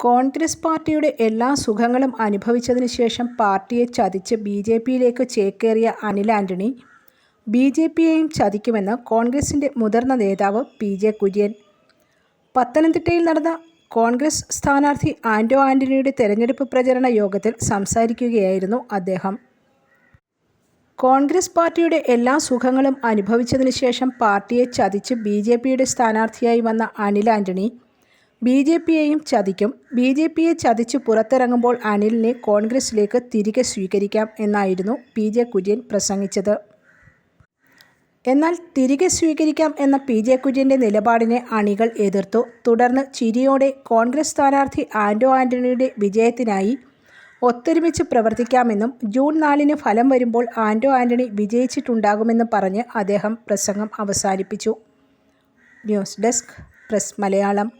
കോൺഗ്രസ് പാർട്ടിയുടെ എല്ലാ സുഖങ്ങളും അനുഭവിച്ചതിന് ശേഷം പാർട്ടിയെ ചതിച്ച് ബി ജെ പിയിലേക്ക് ചേക്കേറിയ അനിൽ ആന്റണി ബി ജെ പിയെയും ചതിക്കുമെന്ന് കോൺഗ്രസിന്റെ മുതിർന്ന നേതാവ് പി ജെ കുര്യൻ. പത്തനംതിട്ടയിൽ നടന്ന കോൺഗ്രസ് സ്ഥാനാർത്ഥി ആന്റോ ആന്റണിയുടെ തെരഞ്ഞെടുപ്പ് പ്രചരണ യോഗത്തിൽ സംസാരിക്കുകയായിരുന്നു അദ്ദേഹം. കോൺഗ്രസ് പാർട്ടിയുടെ എല്ലാ സുഖങ്ങളും അനുഭവിച്ചതിന് ശേഷം പാർട്ടിയെ ചതിച്ച് ബി ജെ പിയുടെ സ്ഥാനാർത്ഥിയായി വന്ന അനിൽ ആന്റണി ബി ജെ പിയെയും ചതിക്കും. ബി ജെ പിയെ ചതിച്ച് പുറത്തിറങ്ങുമ്പോൾ അനിലിനെ കോൺഗ്രസിലേക്ക് തിരികെ സ്വീകരിക്കാം എന്നായിരുന്നു പി ജെ കുര്യൻ പ്രസംഗിച്ചത്. എന്നാൽ തിരികെ സ്വീകരിക്കാം എന്ന പി ജെ കുര്യന്റെ നിലപാടിനെ അണികൾ എതിർത്തു. തുടർന്ന് ചിരിയോടെ കോൺഗ്രസ് സ്ഥാനാർത്ഥി ആന്റോ ആന്റണിയുടെ വിജയത്തിനായി ഒത്തൊരുമിച്ച് പ്രവർത്തിക്കാമെന്നും ജൂൺ നാലിന് ഫലം വരുമ്പോൾ ആന്റോ ആന്റണി വിജയിച്ചിട്ടുണ്ടാകുമെന്നും പറഞ്ഞ് അദ്ദേഹം പ്രസംഗം അവസാനിപ്പിച്ചു. News desk press Malayalam.